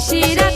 Shira